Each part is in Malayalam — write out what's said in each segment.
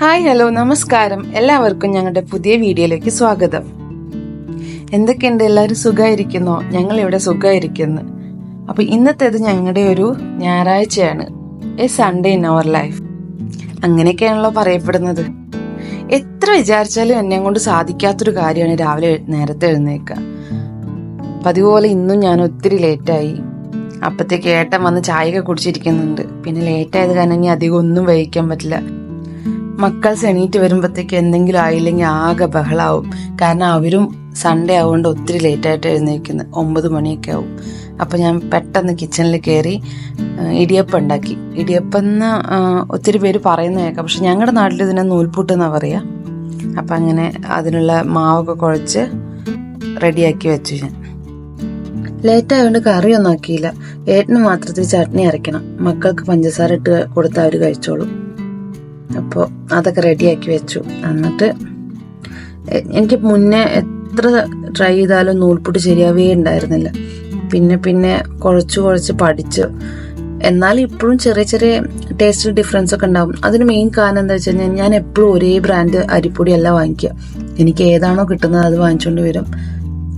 ഹായ് ഹലോ നമസ്കാരം. എല്ലാവർക്കും ഞങ്ങളുടെ പുതിയ വീഡിയോയിലേക്ക് സ്വാഗതം. എന്തൊക്കെയുണ്ട്? എല്ലാവരും സുഖമായിരിക്കുന്നോ ഞങ്ങൾ ഇവിടെ സുഖമായിരിക്കുന്നു അപ്പൊ ഇന്നത്തേത് ഞങ്ങളുടെ ഒരു ഞായറാഴ്ചയാണ്. A Sunday in our life അങ്ങനെയൊക്കെയാണല്ലോ പറയപ്പെടുന്നത്. എത്ര വിചാരിച്ചാലും എന്നെ കൊണ്ട് സാധിക്കാത്തൊരു കാര്യമാണ് രാവിലെ നേരത്തെ എഴുന്നേക്കുക പതിവ് ഇന്നും ഞാൻ ഒത്തിരി ലേറ്റായി. അപ്പത്തേക്ക് ഏട്ടൻ വന്ന് ചായയൊക്കെ കുടിച്ചിരിക്കുന്നുണ്ട്. പിന്നെ ലേറ്റായത് കാരണം ഇനി അധികം ഒന്നും വഹിക്കാൻ പറ്റില്ല. മക്കൾ എണീറ്റ് വരുമ്പോഴത്തേക്ക് എന്തെങ്കിലും ആയില്ലെങ്കിൽ ആകെ ബഹളാവും. കാരണം അവരും സൺഡേ ആവുകൊണ്ട് ഒത്തിരി ലേറ്റായിട്ട് എഴുന്നേൽക്കുന്നത് ഒമ്പത് മണിയൊക്കെ ആവും. അപ്പോൾ ഞാൻ പെട്ടെന്ന് കിച്ചണിൽ കയറി ഇടിയപ്പം ഉണ്ടാക്കി. ഇടിയപ്പം എന്ന് ഒത്തിരി പേര് പറയുന്ന കേൾക്കാം പക്ഷെ ഞങ്ങളുടെ നാട്ടിൽ ഇതിനെ നൂൽപുട്ട് എന്നാണ് പറയുക അപ്പം അങ്ങനെ അതിനുള്ള മാവൊക്കെ കുഴച്ച് റെഡിയാക്കി വെച്ചു ഞാൻ. ലേറ്റ് ആയതുകൊണ്ട് കറിയൊന്നും ആക്കിയില്ല. ഏട്ടന് മാത്രത്തിൽ ചട്നി അരയ്ക്കണം. മക്കൾക്ക് പഞ്ചസാര ഇട്ട് കൊടുത്താൽ അവർ കഴിച്ചോളും. അപ്പോൾ അതൊക്കെ റെഡിയാക്കി വെച്ചു. എന്നിട്ട് എനിക്ക് മുന്നേ എത്ര ട്രൈ ചെയ്താലും നൂൽപുട്ട് ശരിയാവേ ഉണ്ടായിരുന്നില്ല. പിന്നെ പിന്നെ കുഴച്ച് കുഴച്ച് പഠിച്ചു. എന്നാൽ ഇപ്പോഴും ചെറിയ ചെറിയ ടേസ്റ്റ് ഡിഫറൻസ് ഒക്കെ ഉണ്ടാവും. അതിന് മെയിൻ കാരണം എന്താ വെച്ച് കഴിഞ്ഞാൽ ഞാൻ എപ്പോഴും ഒരേ ബ്രാൻഡ് അരിപ്പൊടിയല്ല വാങ്ങിക്കുക. എനിക്ക് ഏതാണോ കിട്ടുന്നത് അത് വാങ്ങിച്ചുകൊണ്ട് വരും.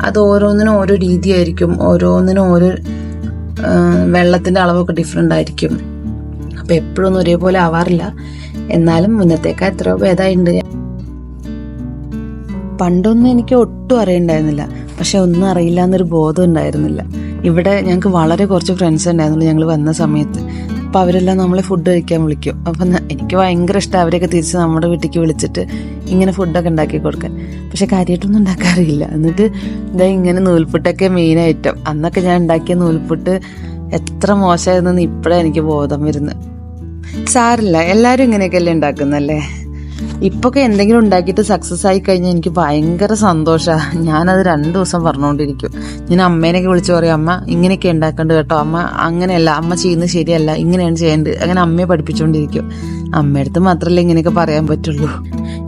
അത് ഓരോന്നിനും ഓരോ രീതിയായിരിക്കും. ഓരോന്നിനും ഓരോ വെള്ളത്തിന്റെ അളവൊക്കെ ഡിഫറെന്റ് ആയിരിക്കും. അപ്പോൾ എപ്പോഴൊന്നും ഒരേപോലെ ആവാറില്ല. എന്നാലും മുന്നത്തേക്കാ എത്രയോ ഭേദമായിട്ടുണ്ട് പണ്ടൊന്നും എനിക്ക് ഒട്ടും അറിയണ്ടായിരുന്നില്ല. പക്ഷെ ഒന്നും അറിയില്ല എന്നൊരു ബോധം ഉണ്ടായിരുന്നില്ല. ഇവിടെ ഞങ്ങൾക്ക് വളരെ കുറച്ച് ഫ്രണ്ട്സ് ഉണ്ടായിരുന്നുള്ളൂ ഞങ്ങൾ വന്ന സമയത്ത്. അപ്പോൾ അവരെല്ലാം നമ്മളെ ഫുഡ് കഴിക്കാൻ വിളിക്കും. അപ്പം എനിക്ക് ഭയങ്കര ഇഷ്ടം അവരെയൊക്കെ തിരിച്ച് നമ്മുടെ വീട്ടിലേക്ക് വിളിച്ചിട്ട് ഇങ്ങനെ ഫുഡൊക്കെ ഉണ്ടാക്കി കൊടുക്കാൻ. പക്ഷെ കാര്യമായിട്ടൊന്നും ഉണ്ടാക്കാറില്ല എന്നിട്ട് ഇതാ ഇങ്ങനെ നൂൽപുട്ടൊക്കെ മെയിൻ ഐറ്റം അന്നൊക്കെ ഞാൻ ഉണ്ടാക്കിയ നൂൽപുട്ട് എത്ര മോശമായിരുന്നെന്ന് ഇപ്പോഴാണ് എനിക്ക് ബോധം വരുന്നത്. സാരില്ല എല്ലാവരും ഇങ്ങനെയൊക്കെയല്ലേ ഉണ്ടാക്കുന്നല്ലേ? ഇപ്പൊക്കെ എന്തെങ്കിലും ഉണ്ടാക്കിയിട്ട് സക്സസ് ആയി കഴിഞ്ഞാൽ എനിക്ക് ഭയങ്കര സന്തോഷമാണ് ഞാനത് രണ്ട് ദിവസം പറഞ്ഞുകൊണ്ടിരിക്കും ഞാൻ അമ്മേനെയൊക്കെ വിളിച്ചു പറയും അമ്മ ഇങ്ങനെയൊക്കെ ഉണ്ടാക്കേണ്ടത് കേട്ടോ. അമ്മ അങ്ങനെയല്ല അമ്മ ചെയ്യുന്നത് ശരിയല്ല ഇങ്ങനെയാണ് ചെയ്യേണ്ടത്. അങ്ങനെ അമ്മയെ പഠിപ്പിച്ചുകൊണ്ടിരിക്കും അമ്മയടുത്ത് മാത്രമല്ല ഇങ്ങനെയൊക്കെ പറയാൻ പറ്റുള്ളൂ.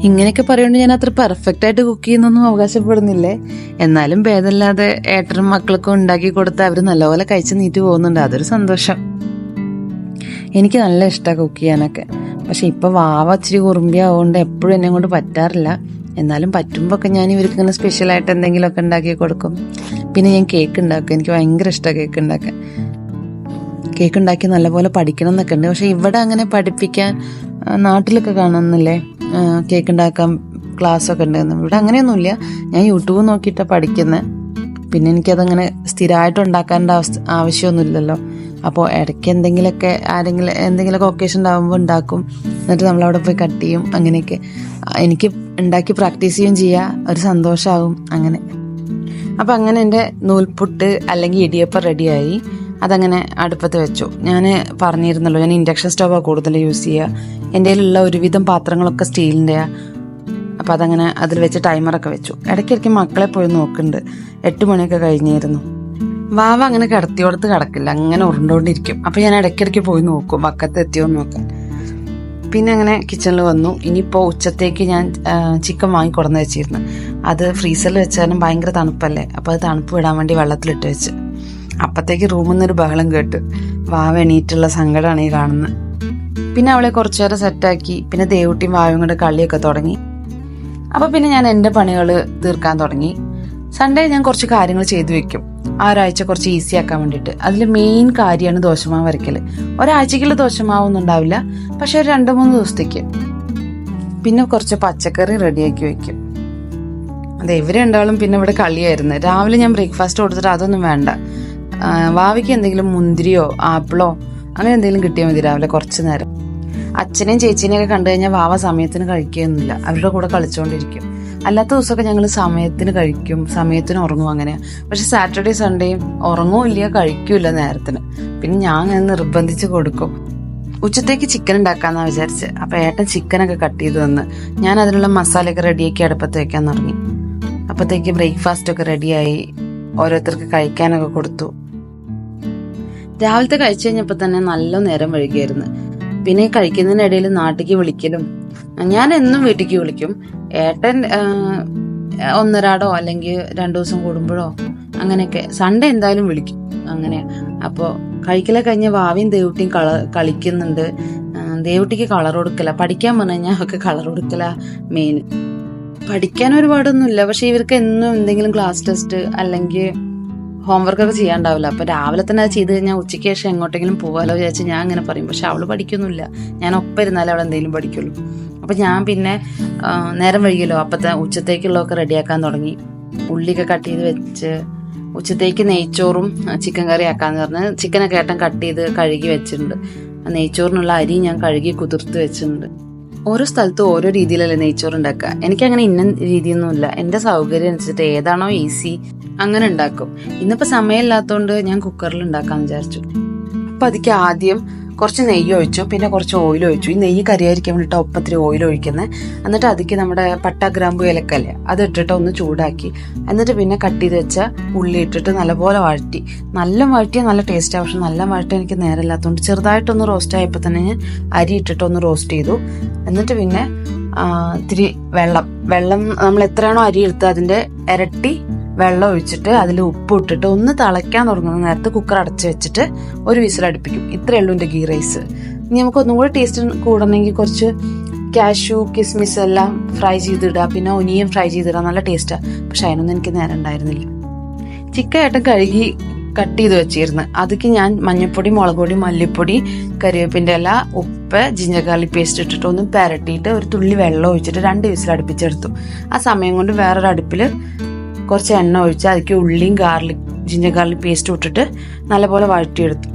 ഇങ്ങനെയൊക്കെ പറയുകൊണ്ട് ഞാൻ അത്ര പെർഫെക്റ്റ് ആയിട്ട് കുക്ക് ചെയ്യുന്നൊന്നും അവകാശപ്പെടുന്നില്ലേ? എന്നാലും ഭേദമില്ലാതെ ഏട്ടനും മക്കൾക്കും ഉണ്ടാക്കി കൊടുത്ത് അവർ നല്ലപോലെ കഴിച്ച് നീറ്റ് പോകുന്നുണ്ട്. അതൊരു സന്തോഷം. എനിക്ക് നല്ല ഇഷ്ടമാണ് കുക്ക് ചെയ്യാനൊക്കെ. പക്ഷെ ഇപ്പൊ വാവ ഇച്ചിരി കുറുമ്പിയാവുകൊണ്ട് എപ്പോഴും എന്നെ കൊണ്ട് പറ്റാറില്ല. എന്നാലും പറ്റുമ്പോൾ ഒക്കെ ഞാൻ ഇവർക്ക് ഇങ്ങനെ സ്പെഷ്യലായിട്ട് എന്തെങ്കിലുമൊക്കെ ഉണ്ടാക്കി കൊടുക്കും. പിന്നെ ഞാൻ കേക്ക് ഉണ്ടാക്കും. എനിക്ക് ഭയങ്കര ഇഷ്ടമാണ് കേക്ക് ഉണ്ടാക്കാൻ. കേക്ക് ഉണ്ടാക്കി നല്ലപോലെ പഠിക്കണം എന്നൊക്കെ ഉണ്ട്. പക്ഷെ ഇവിടെ അങ്ങനെ പഠിപ്പിക്കാൻ നാട്ടിലൊക്കെ കാണുന്നില്ലേ? കേക്ക് ഉണ്ടാക്കാൻ ക്ലാസ് ഒക്കെ ഉണ്ടായിരുന്നു ഇവിടെ അങ്ങനെയൊന്നുമില്ല. ഞാൻ യൂട്യൂബ് നോക്കിയിട്ടാണ് പഠിക്കുന്നത് പിന്നെ എനിക്കതങ്ങനെ സ്ഥിരമായിട്ട് ഉണ്ടാക്കാനുള്ള അവസ്ഥ ആവശ്യമൊന്നുമില്ലല്ലോ. അപ്പോൾ ഇടയ്ക്ക് എന്തെങ്കിലുമൊക്കെ ആരെങ്കിലും എന്തെങ്കിലുമൊക്കെ ഒക്കേഷൻ ഉണ്ടാകുമ്പോൾ ഉണ്ടാക്കും. എന്നിട്ട് നമ്മളവിടെ പോയി കട്ട് ചെയ്യും. അങ്ങനെയൊക്കെ. എനിക്ക് ഉണ്ടാക്കി പ്രാക്ടീസ് ചെയ്യുകയും ചെയ്യുക ഒരു സന്തോഷമാകും അങ്ങനെ. അപ്പോൾ അങ്ങനെ എന്റെ നൂൽപുട്ട് അല്ലെങ്കിൽ ഇടിയപ്പം റെഡിയായി അതങ്ങനെ അടുപ്പത്ത് വെച്ചു. ഞാൻ പറഞ്ഞിരുന്നല്ലോ ഞാൻ ഇൻഡക്ഷൻ സ്റ്റോവാണ് കൂടുതൽ യൂസ് ചെയ്യുക എന്റെ കയ്യിലുള്ള ഒരുവിധം പാത്രങ്ങളൊക്കെ സ്റ്റീലിന്റെയാണ് അപ്പോൾ അതങ്ങനെ അതിൽ വെച്ച് ടൈമറൊക്കെ വെച്ചു. ഇടയ്ക്കിടയ്ക്ക് മക്കളെ പോയി നോക്കുന്നുണ്ട്. എട്ട് മണിയൊക്കെ കഴിഞ്ഞിരുന്നു. വാവ അങ്ങനെ കിടത്തിയോടത്ത് കിടക്കില്ല. അങ്ങനെ ഉരുണ്ടോണ്ടിരിക്കും. അപ്പം ഞാൻ ഇടയ്ക്കിടയ്ക്ക് പോയി നോക്കും. പക്കത്ത് എത്തിയോ നോക്കാൻ പിന്നെ അങ്ങനെ കിച്ചണിൽ വന്നു. ഇനിയിപ്പോൾ ഉച്ചത്തേക്ക് ഞാൻ ചിക്കൻ വാങ്ങി കൊടുന്ന് വെച്ചിരുന്നു. അത് ഫ്രീസറിൽ വെച്ചാലും ഭയങ്കര തണുപ്പല്ലേ? അപ്പോൾ അത് തണുപ്പ് വിടാൻ വേണ്ടി വെള്ളത്തിലിട്ട് വെച്ച്. അപ്പത്തേക്ക് റൂമിൽ നിന്നൊരു ബഹളം കേട്ട് വാവ എണീറ്റുള്ള സങ്കടമാണ് ഈ കാണുന്നത് പിന്നെ അവളെ കുറച്ചു നേരം സെറ്റാക്കി പിന്നെ ദേവുട്ടിയും വാവയും കൂടെ കളിയൊക്കെ തുടങ്ങി. അപ്പോൾ പിന്നെ ഞാൻ എന്റെ പണികൾ തീർക്കാൻ തുടങ്ങി. സൺഡേ ഞാൻ കുറച്ച് കാര്യങ്ങൾ ചെയ്തു വെക്കും. ആ ഒരാഴ്ച കുറച്ച് ഈസി ആക്കാൻ വേണ്ടിയിട്ട്. അതിൽ മെയിൻ കാര്യമാണ് ദോശമാവ് വരയ്ക്കൽ ഒരാഴ്ചക്കുള്ള ദോശമാവൊന്നും ഉണ്ടാവില്ല. പക്ഷെ ഒരു രണ്ട് മൂന്ന് ദിവസത്തേക്ക്. പിന്നെ കുറച്ച് പച്ചക്കറി റെഡിയാക്കി വെക്കും. അതെ ഇവർ രണ്ടാളും പിന്നെ ഇവിടെ കളിയായിരുന്നു. രാവിലെ ഞാൻ ബ്രേക്ക്ഫാസ്റ്റ് കൊടുത്തിട്ട് അതൊന്നും വേണ്ട. വാവയ്ക്ക് എന്തെങ്കിലും മുന്തിരിയോ ആപ്പിളോ അങ്ങനെ എന്തെങ്കിലും കിട്ടിയാൽ മതി രാവിലെ കുറച്ച് നേരം. അച്ഛനെയും ചേച്ചീനെയൊക്കെ കണ്ടു കഴിഞ്ഞാൽ വാവ സമയത്തിന് കഴിക്കുകയൊന്നുമില്ല. അവരുടെ കൂടെ കളിച്ചുകൊണ്ടിരിക്കും അല്ലാത്ത ദിവസമൊക്കെ ഞങ്ങൾ സമയത്തിന് കഴിക്കും. സമയത്തിന് ഉറങ്ങും അങ്ങനെ. പക്ഷെ സാറ്റർഡേ സൺഡേയും ഉറങ്ങുമില്ല കഴിക്കൂല നേരത്തിന്. പിന്നെ ഞാൻ അങ്ങനെ നിർബന്ധിച്ച് കൊടുക്കും. ഉച്ചത്തേക്ക് ചിക്കൻ ഉണ്ടാക്കാന്നാ വിചാരിച്ച്. അപ്പൊ ഏട്ടൻ ചിക്കനൊക്കെ കട്ട് ചെയ്ത് തന്ന്. ഞാൻ അതിനുള്ള മസാലയൊക്കെ റെഡിയാക്കി അടുപ്പത്ത് വെക്കാൻ തുടങ്ങി. അപ്പത്തേക്ക് ബ്രേക്ക്ഫാസ്റ്റ് ഒക്കെ റെഡിയായി ഓരോരുത്തർക്ക് കഴിക്കാനൊക്കെ കൊടുത്തു. രാവിലത്തെ കഴിച്ചു കഴിഞ്ഞപ്പോൾ തന്നെ നല്ല നേരം വൈകിയായിരുന്നു. പിന്നെ കഴിക്കുന്നതിനിടയിൽ നാട്ടിലേക്ക് വിളിക്കലും. ഞാൻ എന്നും വീട്ടിലേക്ക് വിളിക്കും. ഏട്ടൻ ഒന്നരാടോ അല്ലെങ്കിൽ രണ്ടു ദിവസം കൂടുമ്പോഴോ അങ്ങനെയൊക്കെ. സൺഡേ എന്തായാലും വിളിക്കും. അങ്ങനെ. അപ്പോൾ കഴിക്കലെ കഴിഞ്ഞ വാവിയും ദേവുട്ടിയും കള കളിക്കുന്നുണ്ട്. ദേവുട്ടിക്ക് കളർ കൊടുക്കല. പഠിക്കാൻ പറഞ്ഞു കഴിഞ്ഞാൽ അവർക്ക് കളർ കൊടുക്കല മെയിൻ പഠിക്കാൻ ഒരുപാടൊന്നുമില്ല. പക്ഷെ ഇവർക്ക് എന്നും എന്തെങ്കിലും ക്ലാസ് ടെസ്റ്റ് അല്ലെങ്കിൽ ഹോംവർക്ക് ഒക്കെ ചെയ്യാണ്ടാവില്ല. അപ്പൊ രാവിലെ തന്നെ അത് ചെയ്ത് കഴിഞ്ഞാൽ ഉച്ചയ്ക്ക് ശേഷം എങ്ങോട്ടെങ്കിലും പോകാലോ വിചാരിച്ച് ഞാൻ അങ്ങനെ പറയും. പക്ഷെ അവൾ പഠിക്കുന്നില്ല. ഞാൻ ഒപ്പം ഇരുന്നാലേ അവൾ എന്തെങ്കിലും പഠിക്കുള്ളൂ. അപ്പൊ ഞാൻ പിന്നെ നേരം വൈകിയല്ലോ. അപ്പത്തെ ഉച്ചത്തേക്കുള്ളതൊക്കെ റെഡിയാക്കാൻ തുടങ്ങി. ഉള്ളിയൊക്കെ കട്ട് ചെയ്ത് വെച്ച് ഉച്ചത്തേക്ക് നെയ്ച്ചോറും ചിക്കൻ കറി ആക്കാന്ന് പറഞ്ഞ് ചിക്കനൊക്കെ ഏട്ടൻ കട്ട് ചെയ്ത് കഴുകി വെച്ചിട്ടുണ്ട്. നെയ്ച്ചോറിനുള്ള അരി ഞാൻ കഴുകി കുതിർത്ത് വെച്ചിട്ടുണ്ട്. ഓരോ സ്ഥലത്തും ഓരോ രീതിയിലല്ലേ നെയ്ച്ചോറ് ഉണ്ടാക്കുക. എനിക്കങ്ങനെ ഇന്ന രീതിയൊന്നുമില്ല. എന്റെ സൗകര്യം അനുസരിച്ചിട്ട് ഏതാണോ ഈസി അങ്ങനെ ഉണ്ടാക്കും. ഇന്നിപ്പോൾ സമയമില്ലാത്തതുകൊണ്ട് ഞാൻ കുക്കറിൽ ഉണ്ടാക്കാമെന്ന് വിചാരിച്ചു. അപ്പം അതിക്ക് ആദ്യം കുറച്ച് നെയ്യ് ഒഴിച്ചു പിന്നെ കുറച്ച് ഓയിൽ ഒഴിച്ചു. ഈ നെയ്യ് കരിയായിരിക്കാൻ വേണ്ടിയിട്ട് ഒപ്പത്തിരി ഓയിൽ ഒഴിക്കുന്നത് എന്നിട്ട് അതിക്ക് നമ്മുടെ പട്ട ഗ്രാമ്പു ഇലക്കല്ലേ അത് ഇട്ടിട്ട് ഒന്ന് ചൂടാക്കി. എന്നിട്ട് പിന്നെ കട്ട് ചെയ്ത് വെച്ച ഉള്ളി ഇട്ടിട്ട് നല്ലപോലെ വഴറ്റി. നല്ല വഴറ്റിയാൽ നല്ല ടേസ്റ്റാണ് പക്ഷെ നല്ല വഴറ്റി എനിക്ക് നേരമില്ലാത്തതുകൊണ്ട് ചെറുതായിട്ടൊന്ന് റോസ്റ്റ് ആയപ്പോൾ തന്നെ ഞാൻ അരി ഇട്ടിട്ട് ഒന്ന് റോസ്റ്റ് ചെയ്തു. എന്നിട്ട് പിന്നെ ഇത്തിരി വെള്ളം. വെള്ളം നമ്മൾ എത്രയാണോ അരി എടുത്ത് അതിന്റെ ഇരട്ടി വെള്ളം ഒഴിച്ചിട്ട് അതിൽ ഉപ്പ് ഇട്ടിട്ട് ഒന്ന് തിളയ്ക്കാൻ തുടങ്ങുന്ന നേരത്ത് കുക്കർ അടച്ച് വെച്ചിട്ട് ഒരു വിസിൽ അടുപ്പിക്കും. ഇത്രയേ ഉള്ളൂ എന്റെ ഗീ റൈസ് ഇനി നമുക്ക് ഒന്നും കൂടി ടേസ്റ്റ് കൂടണമെങ്കിൽ കുറച്ച് കാഷ്യൂ കിസ്മിസ് എല്ലാം ഫ്രൈ ചെയ്തിടുക പിന്നെ ഒനിയൻ ഫ്രൈ ചെയ്തിടുക നല്ല ടേസ്റ്റാണ് പക്ഷെ അതിനൊന്നും എനിക്ക് നേരം ഉണ്ടായിരുന്നില്ല. ചിക്കൻ ഏട്ടൻ കഴുകി കട്ട് ചെയ്ത് വെച്ചിരുന്നു. അതിക്ക് ഞാൻ മഞ്ഞൾപ്പൊടി മുളക് പൊടി മല്ലിപ്പൊടി കറിവേപ്പിന്റെ ഇല ഉപ്പ് ജിഞ്ചർ ഗാർലിക് പേസ്റ്റ് ഇട്ടിട്ട് ഒന്ന് പെരട്ടിയിട്ട് ഒരു തുള്ളി വെള്ളം ഒഴിച്ചിട്ട് രണ്ട് വിസിൽ അടുപ്പിച്ചെടുത്തു. ആ സമയം കൊണ്ട് വേറൊരു അടുപ്പിൽ കുറച്ച് എണ്ണ ഒഴിച്ച് അതിലേക്ക് ഉള്ളിയും ഗാർലിക് ജിഞ്ചർ ഗാർലിക് പേസ്റ്റ് ഇട്ടിട്ട് നല്ലപോലെ വഴറ്റിയെടുത്തു.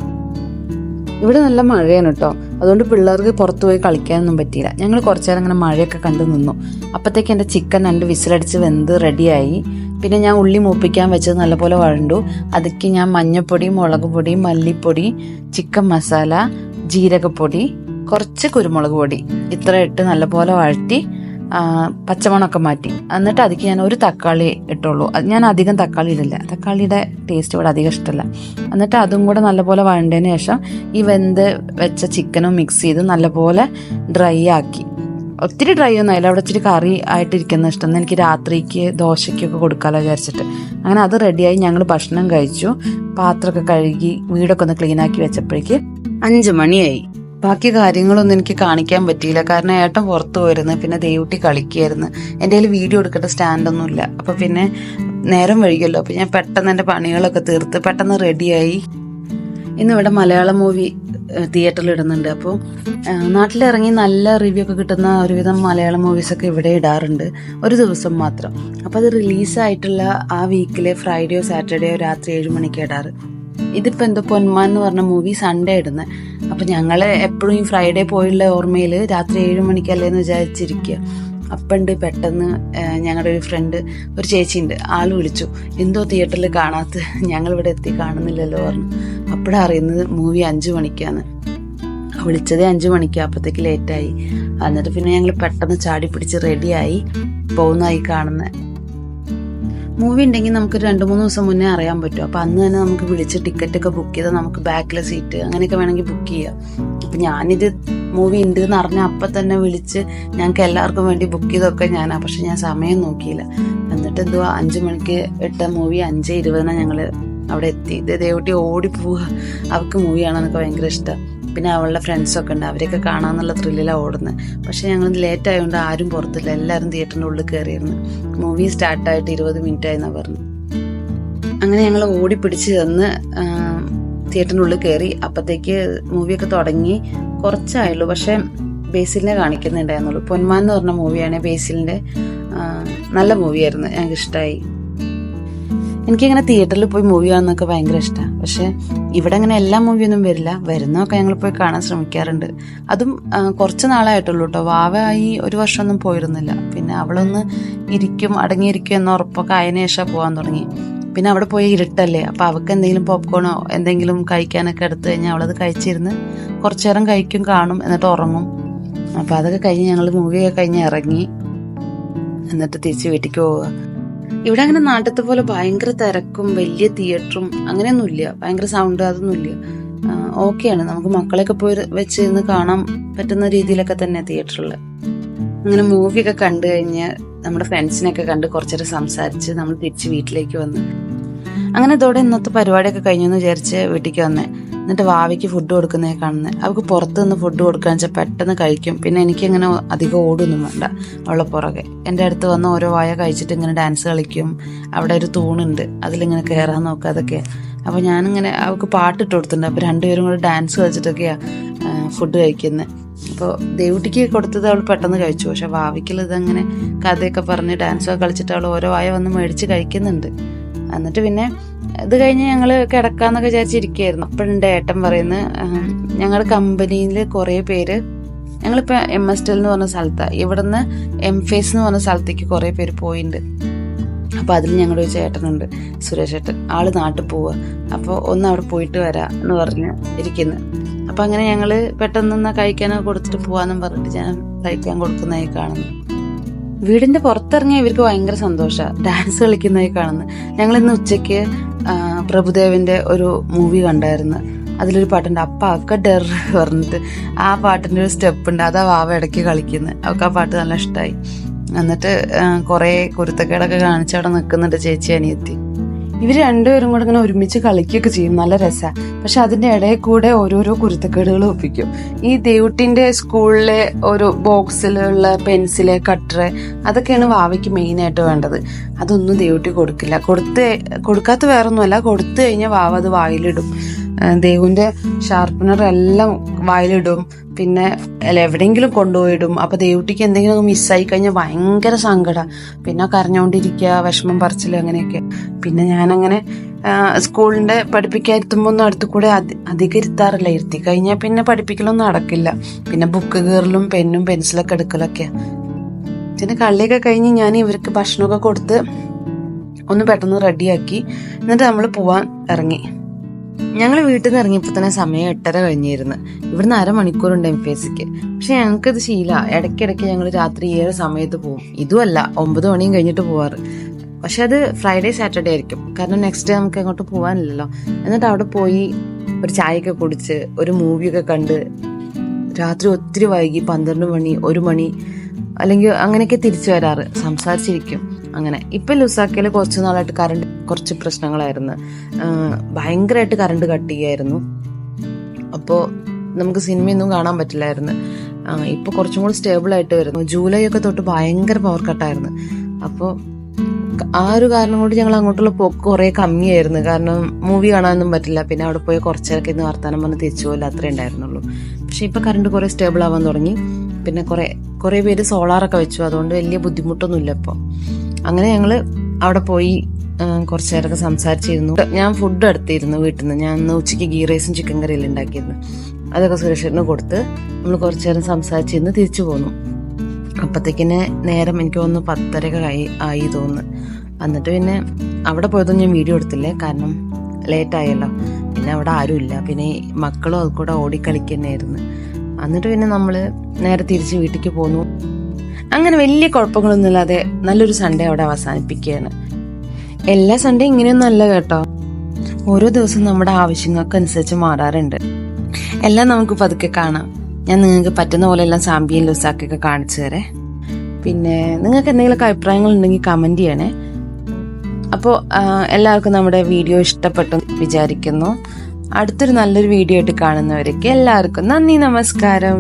ഇവിടെ നല്ല മഴയാണ് കേട്ടോ. അതുകൊണ്ട് പിള്ളേർക്ക് പുറത്തു പോയി കളിക്കാനൊന്നും പറ്റിയില്ല. ഞങ്ങൾ കുറച്ചു നേരം അങ്ങനെ മഴയൊക്കെ കണ്ടു നിന്നു. അപ്പോഴത്തേക്ക് എന്റെ ചിക്കൻ രണ്ട് വിസിലടിച്ച് വെന്ത് റെഡിയായി പിന്നെ ഞാൻ ഉള്ളി മൂപ്പിക്കാൻ വെച്ചത് നല്ലപോലെ വഴണ്ടു. അതിക്ക് ഞാൻ മഞ്ഞൾപ്പൊടി മുളക് പൊടി മല്ലിപ്പൊടി ചിക്കൻ മസാല ജീരകപ്പൊടി കുറച്ച് കുരുമുളക് പൊടി. ഇത്ര ഇട്ട് നല്ലപോലെ വഴറ്റി പച്ചമണമൊക്കെ മാറ്റി. എന്നിട്ട് അതിക്ക് ഞാൻ ഒരു തക്കാളി ഇട്ടുള്ളൂ. ഞാൻ അധികം തക്കാളി ഇടില്ല. തക്കാളിയുടെ ടേസ്റ്റ് ഇവിടെ അധികം ഇഷ്ടമല്ല എന്നിട്ട് അതും കൂടെ നല്ലപോലെ വഴണ്ടതിന് ശേഷം ഈ വെന്ത് വെച്ച ചിക്കനും മിക്സ് ചെയ്ത് നല്ലപോലെ ഡ്രൈ ആക്കി. ഒത്തിരി ഡ്രൈ ഒന്നും ആയില്ല. അവിടെ ഇച്ചിരി കറി ആയിട്ടിരിക്കുന്ന ഇഷ്ടം. എനിക്ക് രാത്രിക്ക് ദോശയ്ക്കൊക്കെ കൊടുക്കാമല്ലോ വിചാരിച്ചിട്ട്. അങ്ങനെ അത് റെഡിയായി ഞങ്ങൾ ഭക്ഷണം കഴിച്ചു. പാത്രമൊക്കെ കഴുകി വീടൊക്കെ ഒന്ന് ക്ലീൻ ആക്കി വെച്ചപ്പോഴേക്ക് അഞ്ച് മണിയായി. ബാക്കി കാര്യങ്ങളൊന്നും എനിക്ക് കാണിക്കാൻ പറ്റിയില്ല. കാരണം ഏട്ടൻ പുറത്തു പോയിരുന്നു. പിന്നെ ദേവുട്ടി കളിക്കുകയായിരുന്നു എന്റെ കയ്യിൽ വീഡിയോ എടുക്കേണ്ട സ്റ്റാൻഡൊന്നും ഇല്ല. അപ്പൊ പിന്നെ നേരം വൈകിയല്ലോ. അപ്പൊ ഞാൻ പെട്ടെന്ന് എന്റെ പണികളൊക്കെ തീർത്ത് പെട്ടെന്ന് റെഡിയായി ഇന്ന് ഇവിടെ മലയാളം മൂവി തിയേറ്ററിൽ ഇടുന്നുണ്ട്. അപ്പോൾ നാട്ടിലിറങ്ങി നല്ല റിവ്യൂ ഒക്കെ കിട്ടുന്ന ഒരുവിധം മലയാളം മൂവീസൊക്കെ ഇവിടെ ഇടാറുണ്ട്. ഒരു ദിവസം മാത്രം. അപ്പോൾ അത് റിലീസായിട്ടുള്ള ആ വീക്കിലെ ഫ്രൈഡേയോ സാറ്റർഡേയോ രാത്രി ഏഴ് മണിക്ക് ഇടാറ്. ഇതിപ്പോൾ എന്തോ പൊന്മാൻ എന്ന് പറഞ്ഞ മൂവി സൺഡേ ഇടുന്ന അപ്പം ഞങ്ങൾ എപ്പോഴും ഈ ഫ്രൈഡേ പോയുള്ള ഓർമ്മയിൽ രാത്രി ഏഴ് മണിക്കല്ലേ എന്ന് വിചാരിച്ചിരിക്കുക അപ്പണ്ട് പെട്ടെന്ന് ഞങ്ങളുടെ ഒരു ഫ്രണ്ട് ഒരു ചേച്ചിയുണ്ട് ആൾ വിളിച്ചു. എന്തോ തിയേറ്ററിൽ കാണാത്ത? ഞങ്ങളിവിടെ എത്തി കാണുന്നില്ലല്ലോ പറഞ്ഞു. അപ്പോഴാണ് അറിയുന്നത് മൂവി അഞ്ചു മണിക്കാണ് വിളിച്ചതേ അഞ്ചു മണിക്ക് അപ്പോഴത്തേക്ക് ലേറ്റായി എന്നിട്ട് പിന്നെ ഞങ്ങൾ പെട്ടെന്ന് ചാടി പിടിച്ച് റെഡിയായി പോകുന്നതായി കാണുന്നത് മൂവി ഉണ്ടെങ്കിൽ നമുക്ക് രണ്ട് മൂന്ന് ദിവസം മുന്നേ അറിയാൻ പറ്റും. അപ്പം അന്ന് തന്നെ നമുക്ക് വിളിച്ച് ടിക്കറ്റ് ഒക്കെ ബുക്ക് ചെയ്താൽ നമുക്ക് ബാക്കിലെ സീറ്റ് അങ്ങനെയൊക്കെ വേണമെങ്കിൽ ബുക്ക് ചെയ്യാം. അപ്പം ഞാനിത് മൂവി ഉണ്ട് എന്ന് അറിഞ്ഞ അപ്പം തന്നെ വിളിച്ച് ഞങ്ങൾക്ക് എല്ലാവർക്കും വേണ്ടി ബുക്ക് ചെയ്തൊക്കെ ഞാനാ. പക്ഷെ ഞാൻ സമയം നോക്കിയില്ല. എന്നിട്ട് എന്തുവാ അഞ്ചു മണിക്ക് ഇട്ട മൂവി അഞ്ച് ഇരുപതിനാണ് ഞങ്ങൾ അവിടെ എത്തി. ദേവട്ടി ഓടി പോവുക അവൾക്ക് മൂവി കാണാനൊക്കെ ഭയങ്കര ഇഷ്ടം. പിന്നെ അവളുടെ ഫ്രണ്ട്സൊക്കെ ഉണ്ട്. അവരെയൊക്കെ കാണാമെന്നുള്ള ത്രില്ലിലാണ് ഓടുന്നത് പക്ഷേ ഞങ്ങൾ ലേറ്റ് ആയതുകൊണ്ട് ആരും പുറത്തില്ല. എല്ലാവരും തിയേറ്ററിന്റെ ഉള്ളിൽ കയറിയിരുന്നു മൂവി സ്റ്റാർട്ടായിട്ട് ഇരുപത് മിനിറ്റ് ആയെന്നാണ് പറഞ്ഞു. അങ്ങനെ ഞങ്ങൾ ഓടി പിടിച്ച് ചെന്ന് ഉള്ളിൽ കയറി അപ്പോഴത്തേക്ക് മൂവിയൊക്കെ തുടങ്ങി. കുറച്ചായുള്ളൂ. പക്ഷേ ബേസിലിനെ കാണിക്കുന്നുണ്ടായിരുന്നുള്ളൂ. പൊന്മാൻ എന്ന് പറഞ്ഞ മൂവിയാണ് ബേസിലിന്റെ നല്ല മൂവിയായിരുന്നു ഞങ്ങൾക്ക് ഇഷ്ടമായി എനിക്കിങ്ങനെ തിയേറ്ററിൽ പോയി മൂവി കാണുന്നൊക്കെ ഭയങ്കര ഇഷ്ടമാണ് പക്ഷെ ഇവിടെ അങ്ങനെ എല്ലാ മൂവിയൊന്നും വരില്ല. വരുന്നതൊക്കെ ഞങ്ങൾ പോയി കാണാൻ ശ്രമിക്കാറുണ്ട്. അതും കുറച്ച് നാളായിട്ടുള്ളൂ കേട്ടോ വാവ ഈ ഒരു വർഷമൊന്നും പോയിരുന്നില്ല. പിന്നെ അവളൊന്ന് ഇരിക്കും അടങ്ങിയിരിക്കും എന്ന ഉറപ്പൊക്കെ ആയതിനു ശേഷം പോകാൻ തുടങ്ങി. പിന്നെ അവിടെ പോയി ഇരുട്ടല്ലേ. അപ്പോൾ അവൾക്ക് എന്തെങ്കിലും പോപ്കോണോ എന്തെങ്കിലും കഴിക്കാനൊക്കെ എടുത്തു കഴിഞ്ഞാൽ അവളത് കഴിച്ചിരുന്ന് കുറച്ചു നേരം കഴിക്കും കാണും എന്നിട്ട് ഉറങ്ങും. അപ്പോൾ അതൊക്കെ കഴിഞ്ഞ് ഞങ്ങൾ മൂവിയൊക്കെ കഴിഞ്ഞ് ഇറങ്ങി. എന്നിട്ട് തിരിച്ച് വീട്ടിലേക്ക് പോവുക. ഇവിടെ അങ്ങനെ നാട്ടത്തെ പോലെ ഭയങ്കര തിരക്കും വലിയ തിയേറ്ററും അങ്ങനെയൊന്നുമില്ല. ഭയങ്കര സൗണ്ട് അതൊന്നുമില്ല. ഓക്കെയാണ് നമുക്ക് മക്കളെയൊക്കെ പോയി വെച്ച് ഇന്ന് കാണാൻ പറ്റുന്ന രീതിയിലൊക്കെ തന്നെ തിയേറ്ററിൽ അങ്ങനെ മൂവിയൊക്കെ കണ്ടു കഴിഞ്ഞ് നമ്മുടെ ഫ്രണ്ട്സിനെയൊക്കെ കണ്ട് കുറച്ചേരം സംസാരിച്ച് നമ്മൾ തിരിച്ച് വീട്ടിലേക്ക് വന്നു. അങ്ങനെ ഇതോടെ ഇന്നത്തെ പരിപാടിയൊക്കെ കഴിഞ്ഞെന്ന് വിചാരിച്ച് വീട്ടിലേക്ക് വന്നേ. എന്നിട്ട് വാവിക്ക് ഫുഡ് കൊടുക്കുന്നേ കാണുന്നത് അവൾക്ക് പുറത്തു നിന്ന് ഫുഡ് കൊടുക്കുകയെന്ന് വെച്ചാൽ പെട്ടെന്ന് കഴിക്കും. പിന്നെ എനിക്കിങ്ങനെ അധികം ഓടൊന്നും വേണ്ട. അവളെ പുറകെ എന്റെ അടുത്ത് വന്ന് ഓരോ വായ കഴിച്ചിട്ട് ഇങ്ങനെ ഡാൻസ് കളിക്കും. അവിടെ ഒരു തൂണുണ്ട്. അതിലിങ്ങനെ കയറാൻ നോക്കുക അതൊക്കെ. അപ്പോൾ ഞാനിങ്ങനെ അവൾക്ക് പാട്ടിട്ട് കൊടുത്തിട്ടുണ്ട്. അപ്പോൾ രണ്ടുപേരും കൂടെ ഡാൻസ് കളിച്ചിട്ടൊക്കെയാണ് ഫുഡ് കഴിക്കുന്നത് അപ്പോൾ ദേവുട്ടിക്ക് കൊടുത്തത് അവൾ പെട്ടെന്ന് കഴിച്ചു. പക്ഷെ ഭാവിക്കൽ ഇതങ്ങനെ കഥയൊക്കെ പറഞ്ഞ് ഡാൻസൊക്കെ കളിച്ചിട്ട് അവൾ ഓരോ വായ വന്ന് മേടിച്ച് കഴിക്കുന്നുണ്ട്. എന്നിട്ട് പിന്നെ ഇത് കഴിഞ്ഞ് ഞങ്ങൾ കിടക്കാന്നൊക്കെ വിചാരിച്ചിരിക്കുകയായിരുന്നു അപ്പോഴുണ്ട് ഏട്ടൻ പറയുന്നത് ഞങ്ങളുടെ കമ്പനിയിൽ കുറേ പേര് ഞങ്ങളിപ്പോൾ എം എസ് ടെൽ എന്ന് പറഞ്ഞ സ്ഥലത്താണ് ഇവിടുന്ന് എം ഫേസ് എന്ന് പറഞ്ഞ സ്ഥലത്തേക്ക് കുറേ പേര് പോയിട്ടുണ്ട് അപ്പോൾ അതിൽ ഞങ്ങളുടെ ഒരു ചേട്ടനുണ്ട് സുരേഷ് ഏട്ടൻ. ആൾ നാട്ടിൽ പോവുക അപ്പോൾ ഒന്ന് അവിടെ പോയിട്ട് വരാം എന്ന് പറഞ്ഞ് ഇരിക്കുന്നു. അപ്പം അങ്ങനെ ഞങ്ങൾ പെട്ടെന്ന് കഴിക്കാനൊക്കെ കൊടുത്തിട്ട് പോവാന്നും പറഞ്ഞിട്ട് ഞാൻ കഴിക്കാൻ കൊടുക്കുന്നതായി കാണുന്നു. വീടിന്റെ പുറത്തിറങ്ങിയ ഇവർക്ക് ഭയങ്കര സന്തോഷമാണ് ഡാൻസ് കളിക്കുന്നതായി കാണുന്നത് ഞങ്ങൾ ഇന്ന് ഉച്ചയ്ക്ക് പ്രഭുദേവിന്റെ ഒരു മൂവി കണ്ടായിരുന്നു. അതിലൊരു പാട്ടുണ്ട്. അപ്പ അക്ക ഡെർ പറഞ്ഞിട്ട് ആ പാട്ടിന്റെ ഒരു സ്റ്റെപ്പ് ഉണ്ട്. അതാ വാവ ഇടയ്ക്ക് കളിക്കുന്നത് അവൾക്ക് ആ പാട്ട് നല്ല ഇഷ്ടമായി എന്നിട്ട് കുറേ കുരുത്തക്കേടൊക്കെ കാണിച്ച് അവിടെ നിൽക്കുന്നുണ്ട് ചേച്ചി അനിയത്തി. ഇവർ രണ്ടുപേരും കൂടെ ഇങ്ങനെ ഒരുമിച്ച് കളിക്കുകയൊക്കെ ചെയ്യും. നല്ല രസമാണ് പക്ഷെ അതിന്റെ ഇടയിൽ കൂടെ ഓരോരോ കുരുത്തക്കേടുകൾ ഒപ്പിക്കും ഈ ദേവുട്ടിന്റെ സ്കൂളിലെ ഒരു ബോക്സിലുള്ള പെൻസിൽ കട്ടറ് അതൊക്കെയാണ് വാവയ്ക്ക് മെയിൻ ആയിട്ട് വേണ്ടത്. അതൊന്നും ദേവുട്ടി കൊടുക്കില്ല. കൊടുത്ത് കൊടുക്കാത്ത വേറൊന്നുമല്ല. കൊടുത്തു കഴിഞ്ഞാൽ വാവ അത് വായിലിടും. ആ, ദേവുവിന്റെ ഷാർപ്പനർ എല്ലാം വായിലിടും. പിന്നെ എവിടെയെങ്കിലും കൊണ്ടുപോയിടും. അപ്പൊ ദേവുട്ടിക്ക് എന്തെങ്കിലും മിസ്സായി കഴിഞ്ഞാൽ ഭയങ്കര സങ്കടം. പിന്നെ കരഞ്ഞോണ്ടിരിക്കുക വിഷമം പറിച്ചിൽ അങ്ങനെയൊക്കെ. പിന്നെ ഞാനങ്ങനെ സ്കൂളിന്റെ പഠിപ്പിക്കാൻ ഇരുത്തുമ്പോൾ ഒന്നും അടുത്ത് കൂടെ അതി ഇരുത്താറില്ല ഇരുത്തി കഴിഞ്ഞാൽ പിന്നെ പഠിപ്പിക്കലൊന്നും നടക്കില്ല. പിന്നെ ബുക്ക് കീറലും പെന്നും പെൻസിലൊക്കെ എടുക്കലൊക്കെയാണ് പിന്നെ കള്ളിയൊക്കെ കഴിഞ്ഞ് ഞാൻ ഇവർക്ക് ഭക്ഷണമൊക്കെ കൊടുത്ത് ഒന്ന് പെട്ടെന്ന് റെഡിയാക്കി. എന്നിട്ട് നമ്മൾ പോവാൻ ഇറങ്ങി. ഞങ്ങൾ വീട്ടിൽ നിന്ന് ഇറങ്ങിയപ്പോൾ തന്നെ സമയം എട്ടര കഴിഞ്ഞിരുന്നു. ഇവിടുന്ന് അരമണിക്കൂറുണ്ട് എം പി എസ് സിക്ക്. പക്ഷെ ഞങ്ങൾക്കത് ശീല. ഇടയ്ക്കിടയ്ക്ക് ഞങ്ങൾ രാത്രി ഏഴ് സമയത്ത് പോകും ഇതുമല്ല ഒമ്പത് മണിയും കഴിഞ്ഞിട്ട് പോവാറ്. പക്ഷെ അത് ഫ്രൈഡേ സാറ്റർഡേ ആയിരിക്കും. കാരണം നെക്സ്റ്റ് ഡേ നമുക്ക് അങ്ങോട്ട് പോകാനില്ലല്ലോ എന്നിട്ട് അവിടെ പോയി ഒരു ചായയൊക്കെ കുടിച്ച് ഒരു മൂവിയൊക്കെ കണ്ട് രാത്രി ഒത്തിരി വൈകി പന്ത്രണ്ട് മണി ഒരു മണി അല്ലെങ്കിൽ അങ്ങനെയൊക്കെ തിരിച്ചു വരാറ്. സംസാരിച്ചിരിക്കും അങ്ങനെ. ഇപ്പൊ ലുസാക്കയിൽ കുറച്ച് നാളായിട്ട് കറണ്ട് കുറച്ച് പ്രശ്നങ്ങളായിരുന്നു. ഭയങ്കരമായിട്ട് കറണ്ട് കട്ട് ചെയ്യായിരുന്നു. അപ്പോൾ നമുക്ക് സിനിമയൊന്നും കാണാൻ പറ്റില്ലായിരുന്നു. ഇപ്പൊ കുറച്ചും കൂടി സ്റ്റേബിൾ ആയിട്ട് വരുന്നു. ജൂലൈ ഒക്കെ തൊട്ട് ഭയങ്കര പവർ കട്ടായിരുന്നു അപ്പോൾ ആ ഒരു കാരണം കൊണ്ട് ഞങ്ങൾ അങ്ങോട്ടുള്ള പോക്ക് കുറേ കമ്മിയായിരുന്നു. കാരണം മൂവി കാണാനൊന്നും പറ്റില്ല. പിന്നെ അവിടെ പോയി കുറച്ചേരൊക്കെ ഇന്ന് വർത്താനം പറഞ്ഞ് തിരിച്ചു പോലും അത്രേ ഉണ്ടായിരുന്നുള്ളൂ. പക്ഷെ ഇപ്പൊ കറണ്ട് കുറേ സ്റ്റേബിൾ ആവാൻ തുടങ്ങി. പിന്നെ കുറേ കുറേ പേര് സോളാറൊക്കെ വെച്ചു. അതുകൊണ്ട് വലിയ ബുദ്ധിമുട്ടൊന്നുമില്ല ഇപ്പോൾ അങ്ങനെ ഞങ്ങൾ അവിടെ പോയി കുറച്ചേരൊക്കെ സംസാരിച്ചിരുന്നു. ഞാൻ ഫുഡ് എടുത്തിരുന്നു വീട്ടിൽ നിന്ന് ഞാൻ ഇന്ന് ഉച്ചയ്ക്ക് ഗീ റൈസും ചിക്കൻ കറിയെല്ലാം ഉണ്ടാക്കിയിരുന്നു. അതൊക്കെ സുരേഷിന് കൊടുത്ത് നമ്മൾ കുറച്ചേരം സംസാരിച്ചിരുന്ന് തിരിച്ചു പോന്നു. അപ്പത്തേക്കിന് നേരം എനിക്ക് തോന്നുന്നു പത്തരയൊക്കെ ആയി ആയി തോന്നുന്നു. എന്നിട്ട് പിന്നെ അവിടെ പോയതൊന്നും ഞാൻ വീഡിയോ എടുത്തില്ലേ? കാരണം ലേറ്റായല്ലോ പിന്നെ അവിടെ ആരുമില്ല പിന്നെ മക്കളും അത് കൂടെ ഓടിക്കളിക്കുന്നതായിരുന്നു എന്നിട്ട് പിന്നെ നമ്മൾ നേരെ തിരിച്ച് വീട്ടിലേക്ക് പോന്നു. അങ്ങനെ വലിയ കുഴപ്പങ്ങളൊന്നുമില്ലാതെ നല്ലൊരു സൺഡേ അവിടെ അവസാനിപ്പിക്കുകയാണ്. എല്ലാ സൺഡേ ഇങ്ങനെയൊന്നും അല്ല കേട്ടോ. ഓരോ ദിവസം നമ്മുടെ ആവശ്യങ്ങൾക്ക് അനുസരിച്ച് മാറാറുണ്ട്. എല്ലാം നമുക്ക് പതുക്കെ കാണാം. ഞാൻ നിങ്ങൾക്ക് പറ്റുന്ന പോലെ എല്ലാം സാമ്പിയും ലുസാക്കൊക്കെ കാണിച്ചു തരേ. പിന്നെ നിങ്ങൾക്ക് എന്തെങ്കിലുമൊക്കെ അഭിപ്രായങ്ങൾ ഉണ്ടെങ്കിൽ കമന്റ് ചെയ്യണേ അപ്പോൾ എല്ലാവർക്കും നമ്മുടെ വീഡിയോ ഇഷ്ടപ്പെട്ടു വിചാരിക്കുന്നു. അടുത്തൊരു നല്ലൊരു വീഡിയോ ആയിട്ട് കാണുന്നവരൊക്കെ എല്ലാവർക്കും നന്ദി നമസ്കാരം.